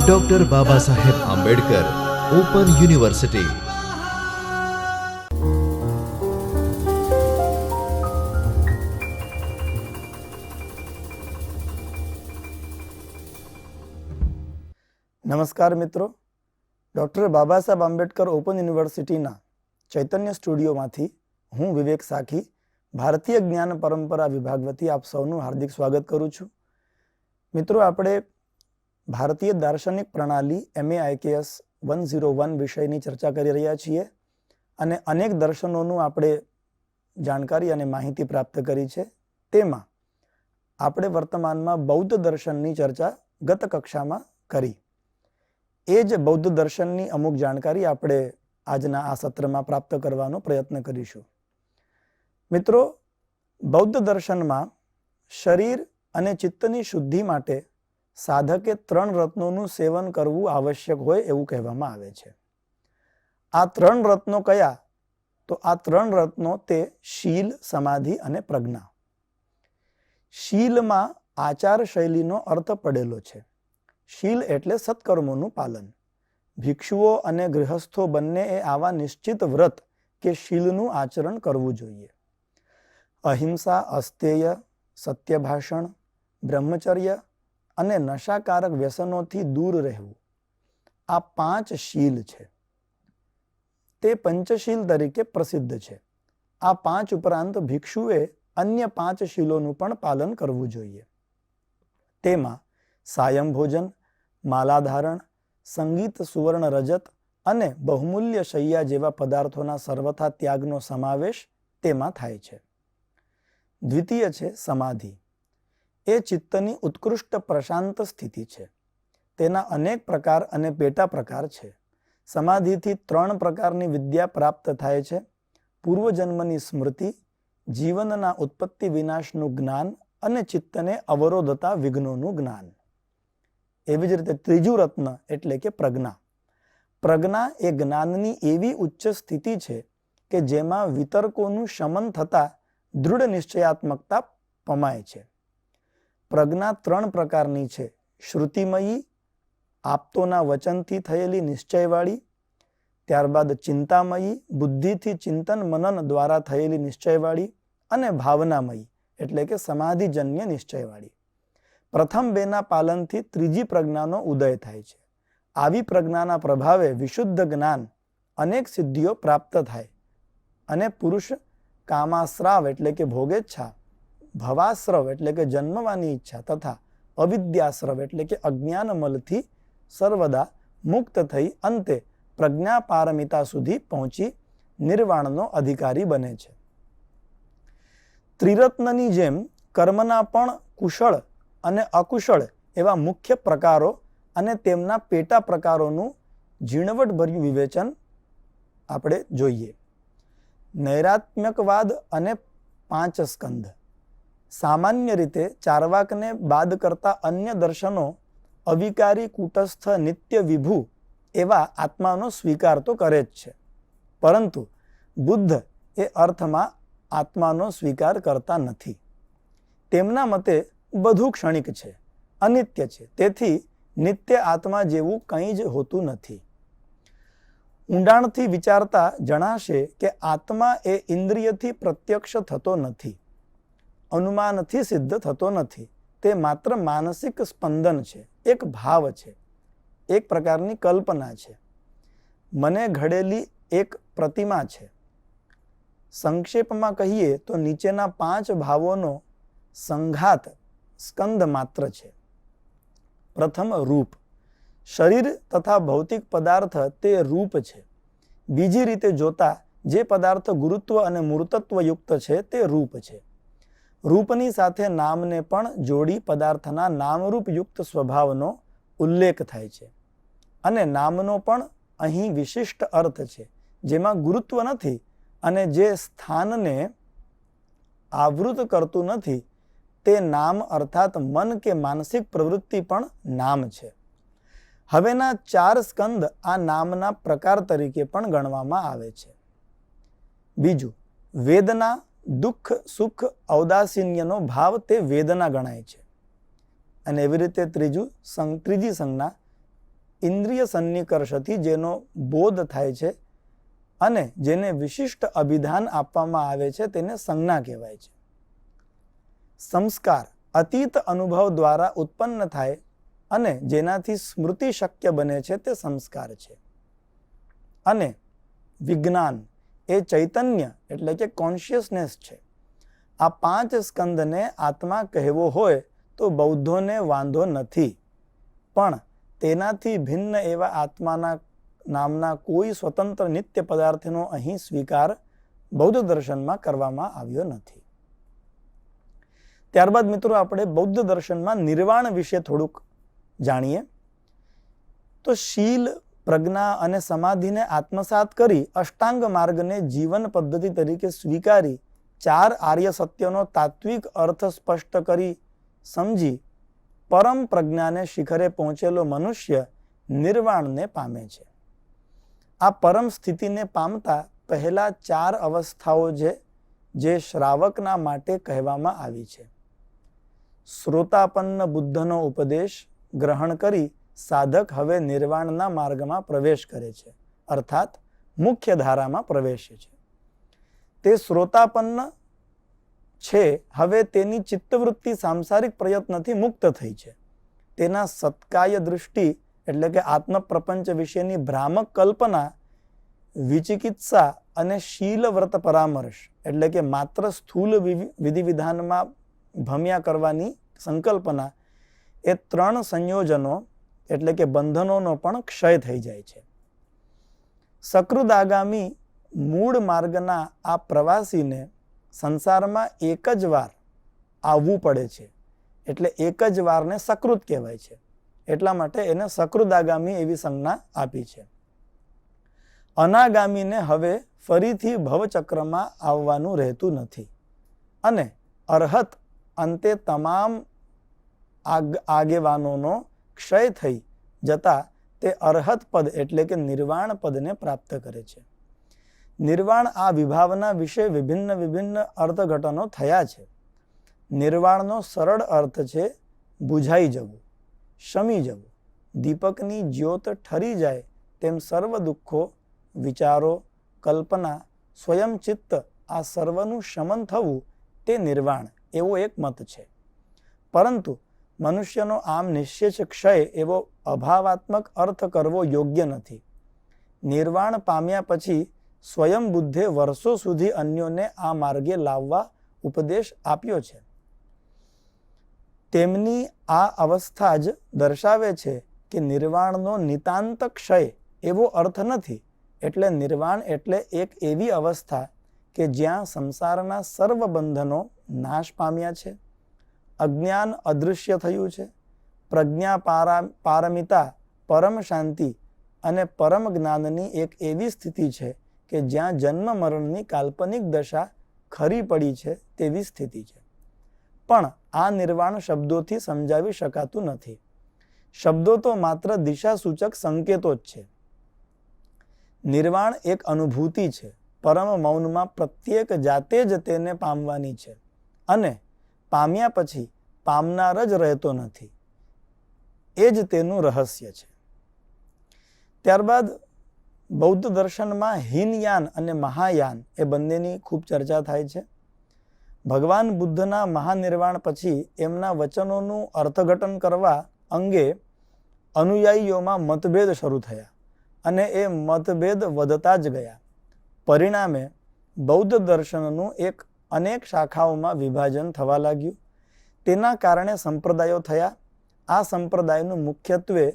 Doctor Baba Saheb Ambedkar open university નમસ્કાર મિત્રો. Doctor Baba Saheb Ambedkar open યુનિવર્સિટીના ચૈતન્ય સ્ટુડિયોમાંથી હું વિવેક સાખી, ભારતીય જ્ઞાન પરંપરા વિભાગ વતી આપ સૌનું હાર્દિક સ્વાગત કરું છું. મિત્રો, આપણે ભારતીય દાર્શનિક પ્રણાલી MA IKS one zero one વિષયની ચર્ચા કરી રહ્યા છીએ અને અનેક દર્શનોનું આપણે જાણકારી અને માહિતી પ્રાપ્ત કરી છે. તેમાં આપણે વર્તમાનમાં બૌદ્ધ દર્શનની ચર્ચા ગત કક્ષામાં કરી. એ જ બૌદ્ધ દર્શનની અમુક જાણકારી આપણે આજના આ સત્રમાં પ્રાપ્ત કરવાનો પ્રયત્ન કરીશું. મિત્રો, બૌદ્ધ દર્શનમાં શરીર અને ચિત્તની શુદ્ધિ માટે સાધકે ત્રણ રત્નોનું સેવન કરવું આવશ્યક હોય એવું કહેવામાં આવે છે. આ ત્રણ રત્નો કયા? તો આ ત્રણ રત્નો તે શીલ, સમાધિ અને પ્રજ્ઞા. શીલમાં આચાર શૈલીનો અર્થ પડેલો છે. શીલ એટલે સત્કર્મોનું પાલન. ભિક્ષુઓ અને ગૃહસ્થો બંને એ આવા નિશ્ચિત વ્રત કે શીલનું આચરણ કરવું જોઈએ. અહિંસા, અસ્તેય સત્યભાષણ, બ્રહ્મચર્ય અને નશાકારક વ્યસનોથી દૂર રહેવું. આ પાંચ શીલ છે. તે પંચશીલ તરીકે પ્રસિદ્ધ છે. આ પાંચ ઉપરાંત ભિક્ષુએ અન્ય પાંચ શીલોનું પણ પાલન કરવું જોઈએ. તેમાં સાયમ ભોજન, માલાધારણ, સંગીત સુવર્ણ રજત અને બહુમૂલ્ય શૈયા જેવા પદાર્થોના સર્વથા ત્યાગનો સમાવેશ તેમાં થાય છે. દ્વિતીય છે સમાધિ. એ ચિત્તની ઉત્કૃષ્ટ પ્રશાંત સ્થિતિ છે. તેના અનેક પ્રકાર અને પેટા પ્રકાર છે. સમાધિથી ત્રણ પ્રકારની વિદ્યા પ્રાપ્ત થાય છે. પૂર્વજન્મની સ્મૃતિ, જીવનના ઉત્પત્તિ વિનાશનું જ્ઞાન અને ચિત્તને અવરોધતા વિઘ્નોનું જ્ઞાન. એવી જ રીતે ત્રીજું રત્ન એટલે કે પ્રજ્ઞા. પ્રજ્ઞા એ જ્ઞાનની એવી ઉચ્ચ સ્થિતિ છે કે જેમાં વિતર્કોનું શમન થતા દૃઢ નિશ્ચયાત્મકતા પમાય છે. પ્રજ્ઞા ત્રણ પ્રકારની છે. શ્રુતિમયી, આપતોના વચનથી થયેલી નિશ્ચયવાળી, ત્યારબાદ ચિંતામયી, બુદ્ધિથી ચિંતન મનન દ્વારા થયેલી નિશ્ચયવાળી અને ભાવનામયી, એટલે કે સમાધિજન્ય નિશ્ચયવાળી. પ્રથમ બેના પાલનથી ત્રીજી પ્રજ્ઞાનો ઉદય થાય છે. આવી પ્રજ્ઞાના પ્રભાવે વિશુદ્ધ જ્ઞાન અનેક સિદ્ધિઓ પ્રાપ્ત થાય અને પુરુષ કામાશ્રાવ એટલે કે ભોગેચ્છા, ભવાશ્રવ એટલે કે જન્મવાની ઈચ્છા તથા અવિદ્યાશ્રવ એટલે કે અજ્ઞાનમલથી સર્વદા મુક્ત થઈ અંતે પ્રજ્ઞા પારમિતા સુધી પહોંચી નિર્વાણનો અધિકારી બને છે. ત્રિરત્નની જેમ કર્મના પણ કુશળ અને અકુશળ એવા મુખ્ય પ્રકારો અને તેમના પેટા પ્રકારોનું ઝીણવટભર્યું વિવેચન આપણે જોઈએ. નૈરાત્મ્યકવાદ અને પાંચ સ્કંદ. સામાન્ય રીતે ચારવાકને બાદ કરતા અન્ય દર્શનો અવિકારી કૂટસ્થ નિત્ય વિભુ એવા આત્માનો સ્વીકાર તો કરે જ છે. પરંતુ બુદ્ધ એ અર્થમાં આત્માનો સ્વીકાર કરતા નથી. તેમના મતે બધું ક્ષણિક છે, અનિત્ય છે. તેથી નિત્ય આત્મા જેવું કંઈ જ હોતું નથી. ઊંડાણથી વિચારતા જણાશે કે આત્મા એ ઇન્દ્રિયથી પ્રત્યક્ષ થતો નથી. અનુમાનથી સિદ્ધ થતો નથી. તે માત્ર માનસિક સ્પંદન છે. એક ભાવ છે. એક પ્રકારની કલ્પના છે. મને ઘડેલી એક પ્રતિમા છે. સંક્ષેપમાં કહીએ તો નીચેના પાંચ ભાવોનો સંઘાત સ્કંદ માત્ર છે. પ્રથમ રૂપ. શરીર તથા ભૌતિક પદાર્થ તે રૂપ છે. બીજી રીતે જોતા, જે પદાર્થ ગુરુત્વ અને મૂર્તત્વયુક્ત છે તે રૂપ છે. રૂપની સાથે નામને પણ જોડી પદાર્થના નામરૂપયુક્ત સ્વભાવનો ઉલ્લેખ થાય છે. અને નામનો પણ અહીં વિશિષ્ટ અર્થ છે, જેમાં ગુરુત્વ નથી અને જે સ્થાનને આવૃત કરતું નથી, તે નામ અર્થાત મન કે માનસિક પ્રવૃત્તિ પણ નામ છે. હવેના ચાર સ્કંદ આ નામના પ્રકાર તરીકે પણ ગણવામાં આવે છે. બીજું, વેદના, દુઃખ, સુખ, ઔદાસીન્યનો ભાવ તે વેદના ગણાય છે. અને એવી રીતે ત્રીજું, સંગ, ત્રીજી સંજ્ઞા ઇન્દ્રિય સન્નિકર્ષથી જેનો બોધ થાય છે અને જેને વિશિષ્ટ અભિધાન આપવામાં આવે છે તેને સંજ્ઞા કહેવાય છે. સંસ્કાર, અતીત અનુભવ દ્વારા ઉત્પન્ન થાય અને જેનાથી સ્મૃતિ શક્ય બને છે તે સંસ્કાર છે. અને વિજ્ઞાન એ ચૈતન્ય એટલે કે કોન્શિયસનેસ છે. આ પાંચ સ્કંદને આત્મા કહેવો હોય તો બૌદ્ધોને વાંધો નથી. પણ તેનાથી ભિન્ન એવા આત્માના નામના કોઈ સ્વતંત્ર નિત્ય પદાર્થનો અહીં સ્વીકાર બૌદ્ધ દર્શનમાં કરવામાં આવ્યો નથી. ત્યારબાદ મિત્રો આપણે બૌદ્ધ દર્શનમાં નિર્વાણ વિશે થોડુંક જાણીએ. તો શીલ, પ્રજ્ઞા અને સમાધિને આત્મસાત કરી અષ્ટાંગ માર્ગને જીવન પદ્ધતિ તરીકે સ્વીકારી ચાર આર્ય સત્યનો તાત્વિક અર્થ સ્પષ્ટ કરી સમજી પરમ પ્રજ્ઞાને શિખરે પહોંચેલો મનુષ્ય નિર્વાણને પામે છે. આ પરમ સ્થિતિને પામતા પહેલા ચાર અવસ્થાઓ છે, જે શ્રાવકના માટે કહેવામાં આવી છે. શ્રોતાપન્ન બુદ્ધનો ઉપદેશ ગ્રહણ કરી સાધક હવે નિર્વાણના માર્ગમાં પ્રવેશ કરે છે. અર્થાત મુખ્ય ધારામાં પ્રવેશે છે. તે શ્રોતાપન્ન છે. હવે તેની ચિત્તવૃત્તિ સાંસારિક પ્રયત્નથી મુક્ત થઈ છે. તેના સત્કાય દૃષ્ટિ એટલે કે આત્મ પ્રપંચ વિશેની ભ્રામક કલ્પના, વિચિકિત્સા અને શીલવ્રત પરામર્શ એટલે કે માત્ર સ્થૂલ વિધિ વિધાનમાં ભમ્યા કરવાની સંકલ્પના એ ત્રણ સંયોજનો, એટલે કે બંધનોનો પણ ક્ષય થઈ જાય છે. સકૃદાગામી મૂળ માર્ગના આ પ્રવાસીને સંસારમાં એક જ વાર આવવું પડે છે. એટલે એક જ વારને સકૃત કહેવાય છે. એટલા માટે એને સકૃદાગામી એવી સંજ્ઞા આપી છે. અનાગામીને હવે ફરીથી ભવચક્રમાં આવવાનું રહેતું નથી. અને અર્હત અંતે તમામ આગેવાનોનો ક્ષય થઈ જતા તે અર્હત પદ એટલે કે નિર્વાણ પદને પ્રાપ્ત કરે છે. નિર્વાણ આ વિભાવના વિશે વિભિન્ન વિભિન્ન અર્થઘટનો થયા છે. નિર્વાણનો સરળ અર્થ છે બુઝાઈ જવું, શમી જવું, દીપકની જ્યોત ઠરી જાય તેમ સર્વ દુઃખો, વિચારો, કલ્પના સ્વયંચિત્ત આ સર્વનું શમન થવું તે નિર્વાણ એવો એક મત છે. પરંતુ મનુષ્યનો આમ નિશ્ચિત ક્ષય એવો અભાવાત્મક અર્થ કરવો યોગ્ય નથી. નિર્વાણ પામ્યા પછી સ્વયં બુદ્ધે વર્ષો સુધી અન્યોને આ માર્ગે લાવવા ઉપદેશ આપ્યો છે. તેમની આ અવસ્થા જ દર્શાવે છે કે નિર્વાણનો નિતાંત ક્ષય એવો અર્થ નથી. એટલે નિર્વાણ એટલે એક એવી અવસ્થા કે જ્યાં સંસારના સર્વ બંધનો નાશ પામ્યા છે. અજ્ઞાન અદૃશ્ય થયું છે. પ્રજ્ઞા પારા, પારમિતા, પરમ શાંતિ અને પરમ જ્ઞાનની એક એવી સ્થિતિ છે કે જ્યાં જન્મ મરણની કાલ્પનિક દશા ખરી પડી છે તેવી સ્થિતિ છે. પણ આ નિર્વાણ શબ્દોથી સમજાવી શકાતું નથી. શબ્દો તો માત્ર દિશાસૂચક સંકેતો જ છે. નિર્વાણ એક અનુભૂતિ છે. પરમ મૌનમાં પ્રત્યેક જાતે જ તેને પામવાની છે. અને પામ્યા પછી પામનાર જ રહેતો નથી. એ જ તેનું રહસ્ય છે. ત્યારબાદ બૌદ્ધ દર્શનમાં હિનયાન અને મહાયાન એ બંનેની ખૂબ ચર્ચા થાય છે. ભગવાન બુદ્ધના મહાનિર્વાણ પછી એમના વચનોનું અર્થઘટન કરવા અંગે અનુયાયીઓમાં મતભેદ શરૂ થયા અને એ મતભેદ વધતા જ ગયા. પરિણામે બૌદ્ધ દર્શનનું એક અનેક શાખાઓમાં વિભાજન થવા લાગ્યું. તેના કારણે સંપ્રદાયો થયા. આ સંપ્રદાયનું મુખ્યત્વે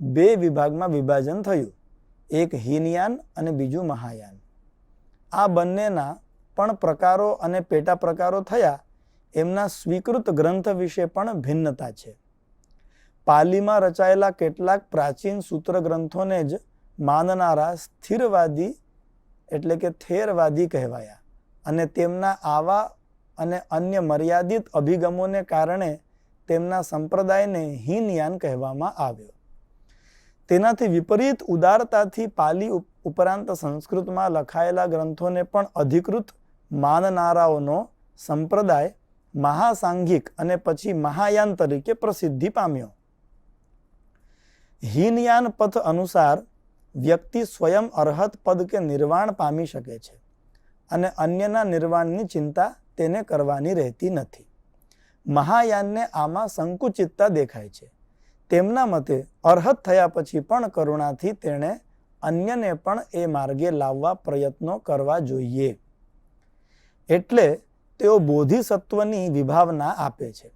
બે વિભાગમાં વિભાજન થયું. એક હીનયાન અને બીજું મહાયાન. આ બંનેના પણ પ્રકારો અને પેટા પ્રકારો થયા. એમના સ્વીકૃત ગ્રંથ વિશે પણ ભિન્નતા છે. પાલીમાં રચાયેલા કેટલાક પ્રાચીન સૂત્ર ગ્રંથોને જ માનનારા સ્થિરવાદી એટલે કે થેરવાદી કહેવાયા. અને તેમના આવા અને અન્ય મર્યાદિત અભિગમોને કારણે તેમના સંપ્રદાયને હીનયાન કહેવામાં આવ્યો. તેનાથી વિપરીત ઉદારતાથી પાલી ઉપરાંત સંસ્કૃતમાં લખાયેલા ગ્રંથોને પણ અધિકૃત માનનારાઓનો સંપ્રદાય મહાસાંઘિક અને પછી મહાયાન તરીકે પ્રસિદ્ધિ પામ્યો. હીનયાન પથ અનુસાર વ્યક્તિ સ્વયં અર્હત પદ કે નિર્વાણ પામી શકે છે. અને અન્યના નિર્વાણની ચિંતા તેને કરવાની રહેતી નથી. મહાયાનને આમાં સંકુચિતતા દેખાય છે. તેમના મતે અર્હત થયા પછી પણ કરુણાથી તેણે અન્યને પણ એ માર્ગે લાવવા પ્રયત્નો કરવા જોઈએ. એટલે તેઓ બોધિસત્વની વિભાવના આપે છે.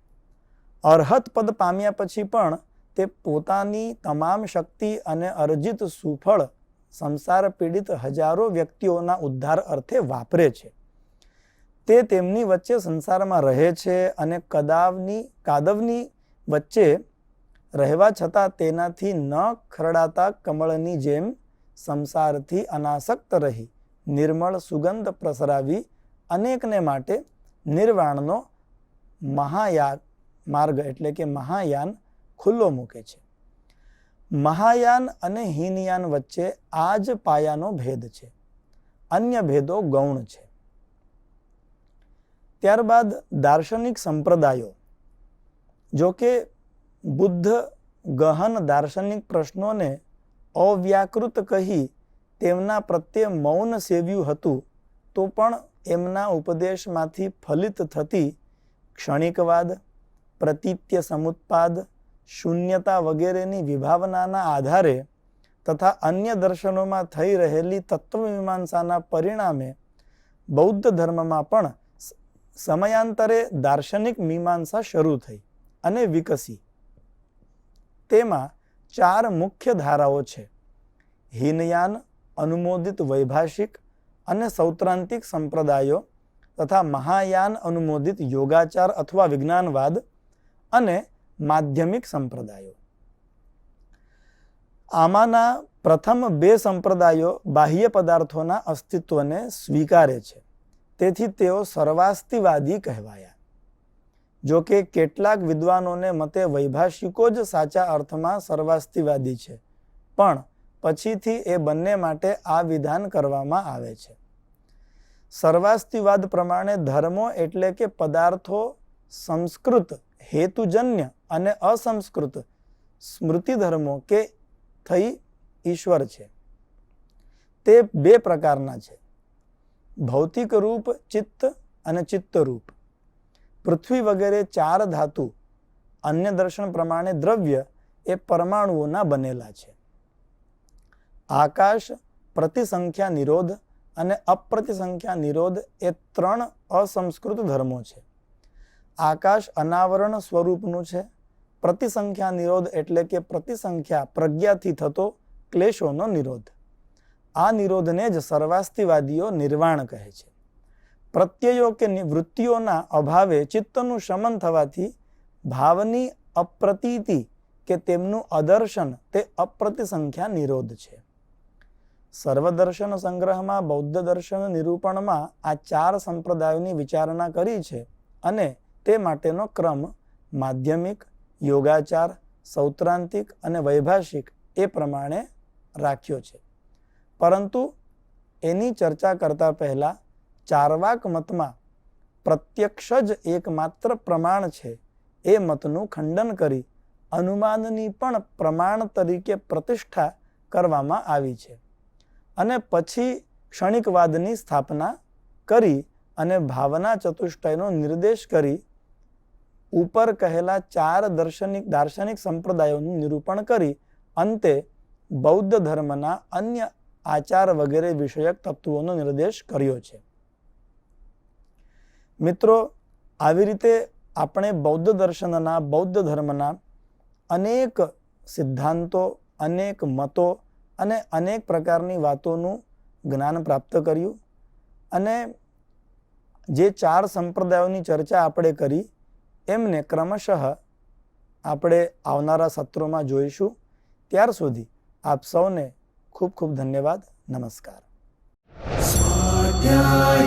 અર્હત પદ પામ્યા પછી પણ તે પોતાની તમામ શક્તિ અને અર્જિત સુફળ સંસાર પીડિત હજારો વ્યક્તિઓના ઉદ્ધાર અર્થે વાપરે છે. તે તેમની વચ્ચે સંસારમાં રહે છે અને કદાવની, કાદવની વચ્ચે રહેવા છતાં તેનાથી ન ખરડાતા કમળની જેમ સંસારથી અનાસક્ત રહી, નિર્મળ સુગંધ પ્રસરાવી અનેકને માટે નિર્વાણનો મહાયા, માર્ગ એટલે કે મહાયાન ખુલ્લો મૂકે છે. મહાયાન અને હીનયાન વચ્ચે આ જ પાયાનો ભેદ છે. અન્ય ભેદો ગૌણ છે. ત્યારબાદ દાર્શનિક સંપ્રદાયો, જો કે બુદ્ધ ગહન દાર્શનિક પ્રશ્નોને અવ્યાકૃત કહી તેમના પ્રત્યે મૌન સેવ્યું હતું, તો પણ એમના ઉપદેશમાંથી ફલિત થતી ક્ષણિકવાદ, પ્રતીત્ય સમુત્પાદ શૂન્યતા વગેરેની વિભાવનાના આધારે તથા અન્ય દર્શનોમાં થઈ રહેલી તત્વમીમાંસાના પરિણામે બૌદ્ધ ધર્મમાં પણ સમયાંતરે દાર્શનિક મીમાંસા શરૂ થઈ અને વિકસી. તેમાં ચાર મુખ્ય ધારાઓ છે. હીનયાન, અનુમોદિત વૈભાષિક અને સૌત્રાંતિક સંપ્રદાયો તથા મહાયાન અનુમોદિત યોગાચાર અથવા વિજ્ઞાનવાદ અને માધ્યમિક સંપ્રદાયો. આમાંના પ્રથમ બે સંપ્રદાયો બાહ્ય પદાર્થોના અસ્તિત્વને સ્વીકારે છે. તેથી તેઓ સર્વાસ્તિવાદી કહેવાયા. જો કે કેટલાક વિદ્વાનોને મતે વૈભાષિકો જ સાચા અર્થમાં સર્વાસ્તિવાદી છે. પણ પછીથી એ બંને માટે આ વિધાન કરવામાં આવે છે. સર્વાસ્તિવાદ પ્રમાણે ધર્મો એટલે કે પદાર્થો સંસ્કૃત હેતુજન્ય અને અસંસ્કૃત સ્મૃતિ ધર્મો કે થઈ ઈશ્વર છે. તે બે પ્રકારના છે. ભૌતિક રૂપ, ચિત્ત અને ચિત્ત રૂપ. પૃથ્વી વગેરે ચાર ધાતુ, અન્ય દર્શન પ્રમાણે દ્રવ્ય, એ પરમાણુઓના બનેલા છે. આકાશ, પ્રતિસંખ્યા નિરોધ અને અપ્રતિસંખ્યા નિરોધ એ ત્રણ અસંસ્કૃત ધર્મો છે. આકાશ અનાવરણ સ્વરૂપનું છે. પ્રતિસંખ્યા નિરોધ એટલે કે પ્રતિસંખ્યા પ્રજ્ઞાથી થતો ક્લેશોનો નિરોધ. આ નિરોધને જ સર્વાસ્તિવાદીઓ નિર્વાણ કહે છે. પ્રત્યયો કે વૃત્તિઓના અભાવે ચિત્તનું શમન થવાથી ભાવની અપ્રતીતિ કે તેમનું અદર્શન તે અપ્રતિસંખ્યા નિરોધ છે. સર્વદર્શન સંગ્રહમાં બૌદ્ધ દર્શન નિરૂપણમાં આ ચાર સંપ્રદાયોની વિચારણા કરી છે અને તે માટેનો ક્રમ માધ્યમિક, યોગાચાર, સૌત્રાંતિક અને વૈભાષિક એ પ્રમાણે રાખ્યો છે. પરંતુ એની ચર્ચા કરતા પહેલાં ચારવાક મતમાં પ્રત્યક્ષ જ એકમાત્ર પ્રમાણ છે એ મતનું ખંડન કરી અનુમાનની પણ પ્રમાણ તરીકે પ્રતિષ્ઠા કરવામાં આવી છે અને પછી ક્ષણિકવાદની સ્થાપના કરી અને ભાવના ચતુષ્ટયનો નિર્દેશ કરી ઉપર કહેલા ચાર દર્શનિક, દાર્શનિક સંપ્રદાયોનું નિરૂપણ કરી અંતે બૌદ્ધ ધર્મના અન્ય આચાર વગેરે વિષયક તત્વોનો નિર્દેશ કર્યો છે. મિત્રો, આવી રીતે આપણે બૌદ્ધ દર્શનના, બૌદ્ધ ધર્મના અનેક સિદ્ધાંતો, અનેક મતો અને અનેક પ્રકારની વાતોનું જ્ઞાન પ્રાપ્ત કર્યું અને જે ચાર સંપ્રદાયોની ચર્ચા આપણે કરી એમને ક્રમશઃ આપણે આવનારા સત્રોમાં જોઈશું. ત્યાર સુધી આપ સૌને ખૂબ ખૂબ ધન્યવાદ. નમસ્કાર. સ્વાધ્યાય